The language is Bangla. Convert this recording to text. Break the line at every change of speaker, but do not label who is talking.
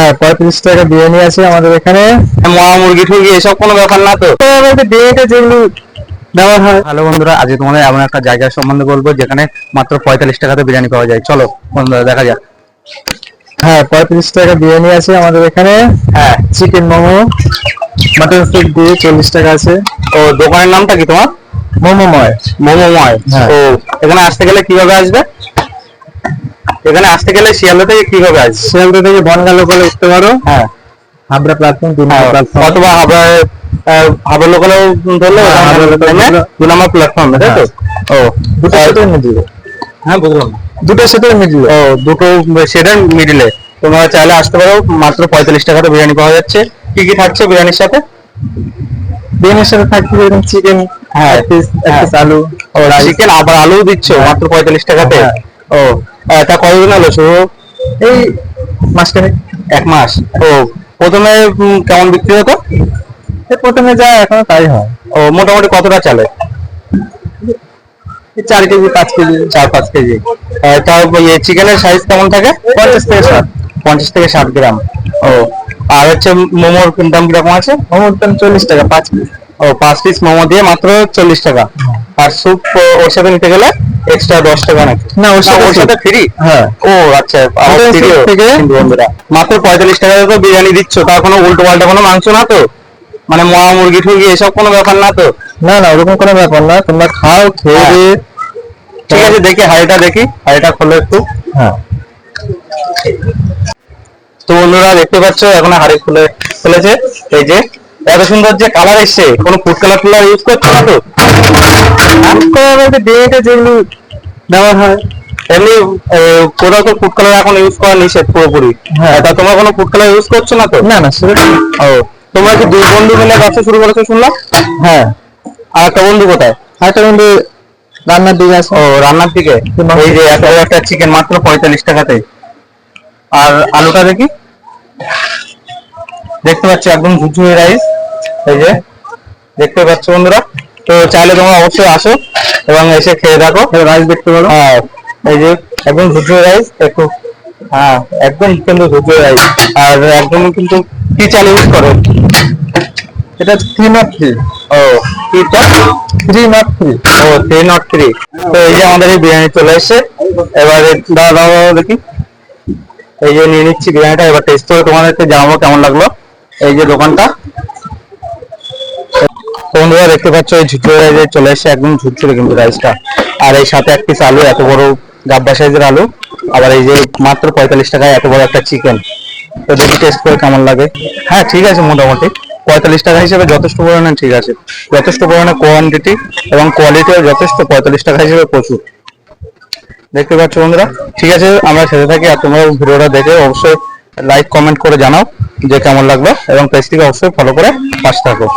হ্যাঁ পঁয়ত্রিশ টাকা বিরিয়ানি আছে আমাদের এখানে।
মহা মুরগি টুরগি এসব কোনো ব্যাপার না তো?
বিরিয়ানিতে যেগুলো দেওয়া হয়।
ভালো বন্ধুরা আজ তোমাদের এমন একটা জায়গা সম্বন্ধে বলব যেখানে মাত্র পঁয়তাল্লিশ টাকাতে বিরিয়ানি পাওয়া যায়। চলো বন্ধুরা দেখা যাক।
হ্যাঁ পঁয়ত্রিশ টাকা বিরিয়ানি আছে আমাদের এখানে।
হ্যাঁ।
চিকেন মোমো। মাটন স্টিক দিয়ে চল্লিশ টাকা আছে।
ও দোকানের নামটা কি তোমার?
মোমোময়।
মোমোময়।
হ্যাঁ।
ও এখানে আসতে গেলে কীভাবে আসবে? এখানে আসতে গেলে শিয়ালদা থেকে কীভাবে আসবে
শিয়ালদা থেকে বনগা লোকালে উঠতে পারো।
হ্যাঁ।
হাবড়া প্ল্যাটফর্ম দু নম্বর প্ল্যাটফর্ম
অথবা হাবড়া হাবড়া লোকালেও ধরলে
হ্যাঁ,
দু নম্বর প্ল্যাটফর্ম তাই তো? ও।
দুটো সেটের মিডিলে
হ্যাঁ বুঝলাম।
দুটো সেটের মিডিলে
ও দুটো সেটার মিডিলে তোমরা চাইলে আসতে পারো মাত্র পঁয়তাল্লিশ টাকাতে বিরিয়ানি পাওয়া যাচ্ছে। কি কি থাকছে বিরিয়ানির সাথে?
বিরিয়ানির সাথে থাকছে চিকেন
হ্যাঁ, হ্যাঁ।
আলু
ও চিকেন আবার আলু দিচ্ছ মাত্র পঁয়তাল্লিশ টাকাতে?
হ্যাঁ।
ও তা কতদিন হলো শুরু?
এই মাঝখানে
এক মাস। ও প্রথমে কেমন বিক্রি হতো?
প্রথমে যা এখনও তাই হয়।
ও মোটামুটি কতটা চলে?
চার কেজি পাঁচ কেজি।
চার পাঁচ কেজি। তাও চিকেনের সাইজ কেমন থাকে?
পঞ্চাশ থেকে ষাট।
পঞ্চাশ থেকে ষাট গ্রাম। ও আর হচ্ছে মোমোর দাম কীরকম আছে?
মোমোর দাম চল্লিশ টাকা পাঁচ পিস
ও পাঁচ পিস মোমো দিয়ে মাত্র চল্লিশ টাকা। আর স্যুপ ওর সাথে নিতে গেলে? এক্সট্রা দশ টাকা নাকি?
না, ওর সাথে
ওর সাথে ফ্রি
হ্যাঁ।
ও আচ্ছা
আমাদের
ফ্রিও
থেকে-
বন্ধুরা। মাত্র পঁয়তাল্লিশ টাকা তো বিরিয়ানি দিচ্ছ তার কোনো উল্টো পাল্টা কোনো মাংস না তো? মানে মহা মুরগি টুরগি এসব কোনো ব্যাপার না তো?
না না ওরকম কোনো ব্যাপার না তোমরা খাও খেয়ে
হ্যাঁ।
দিয়ে
ঠিক আছে দেখি হাড়িটা দেখি হাড়িটা খোলো একটু।
হ্যাঁ।
তো বন্ধুরা দেখতে পাচ্ছ এখন হাড়ি খুলে খুলেছে এই যে এত সুন্দর যে কালার এসছে কোনো ফুড কালার টুলার ইউজ করছ না তো?
বিরিয়ানিতে যেগুলো দেওয়া হয়
এমনি কোথাও তো ফুড কালার এখন ইউজ করা নিষেধ পুরোপুরি।
হ্যাঁ।
তা তোমরা কোনো ফুড কালার ইউজ করছ না তো?
না না সেটা
ও তোমরা কি দুই বন্ধু মিলে ব্যবসা শুরু করেছ শুনলাম?
হ্যাঁ।
আর একটা বন্ধু কোথায়?
আরেকটা বন্ধু রান্নার দিকে আছে।
ও রান্নার দিকে। এই যে এত একটা চিকেন মাত্র পঁয়তাল্লিশ টাকাতে। আর আলুটা দেখি? দেখতে পাচ্ছ একদম ঝুরঝুরে রাইস এই যে দেখতে পাচ্ছ বন্ধুরা? তো চাইলে তোমরা অবশ্যই আসো। এবং এসে খেয়ে দেখো।
রাইস দেখতে পারো।
হ্যাঁ এই যে একদম ঝুরঝুরে রাইস একটু হ্যাঁ একদম কিন্তু ঝুরঝুরে রাইস আর একদম কিন্তু কি চাল ইউজ করে।
এটা থ্রি নট থ্রি
ও কিটা
থ্রি নট থ্রি
ও থ্রি নট থ্রি তো এই যে আমাদের এই বিরিয়ানি চলে এসেছে। এবারে দাদা দাদা দেখি। এই যে নিয়ে নিচ্ছি বিরিয়ানিটা এবার টেস্ট করে তোমাদেরকে জানাব কেমন লাগল। এই যে দোকানটা। বন্ধুরা দেখতে পাচ্ছ, এই ঝুরঝুরে রাইসে চলে এসেছে একদম ঝুরঝুরে কিন্তু রাইসটা আর এই সাথে এক পিস আলু, এত বড় গাব্বা সাইজের আলু। আবার এই যে মাত্র পঁয়তাল্লিশ টাকায় এত বড় একটা চিকেন তো দেখি টেস্ট করে কেমন লাগে। হ্যাঁ ঠিক আছে মোটামুটি। পঁয়তাল্লিশ টাকা হিসেবে যথেষ্ট পরিমাণে ঠিক আছে। যথেষ্ট পরিমাণে কোয়ান্টিটি এবং কোয়ালিটিও যথেষ্ট। পঁয়তাল্লিশ টাকা হিসেবে প্রচুর। দেখতে পাচ্ছ বন্ধুরা? ঠিক আছে, আমরা সেরে থাকি আর তোমরা ভিডিওটা দেখে অবশ্যই লাইক কমেন্ট করে জানাও যে কেমন লাগল এবং পেজটিকে অবশ্যই ফলো করে পাশে থাকো।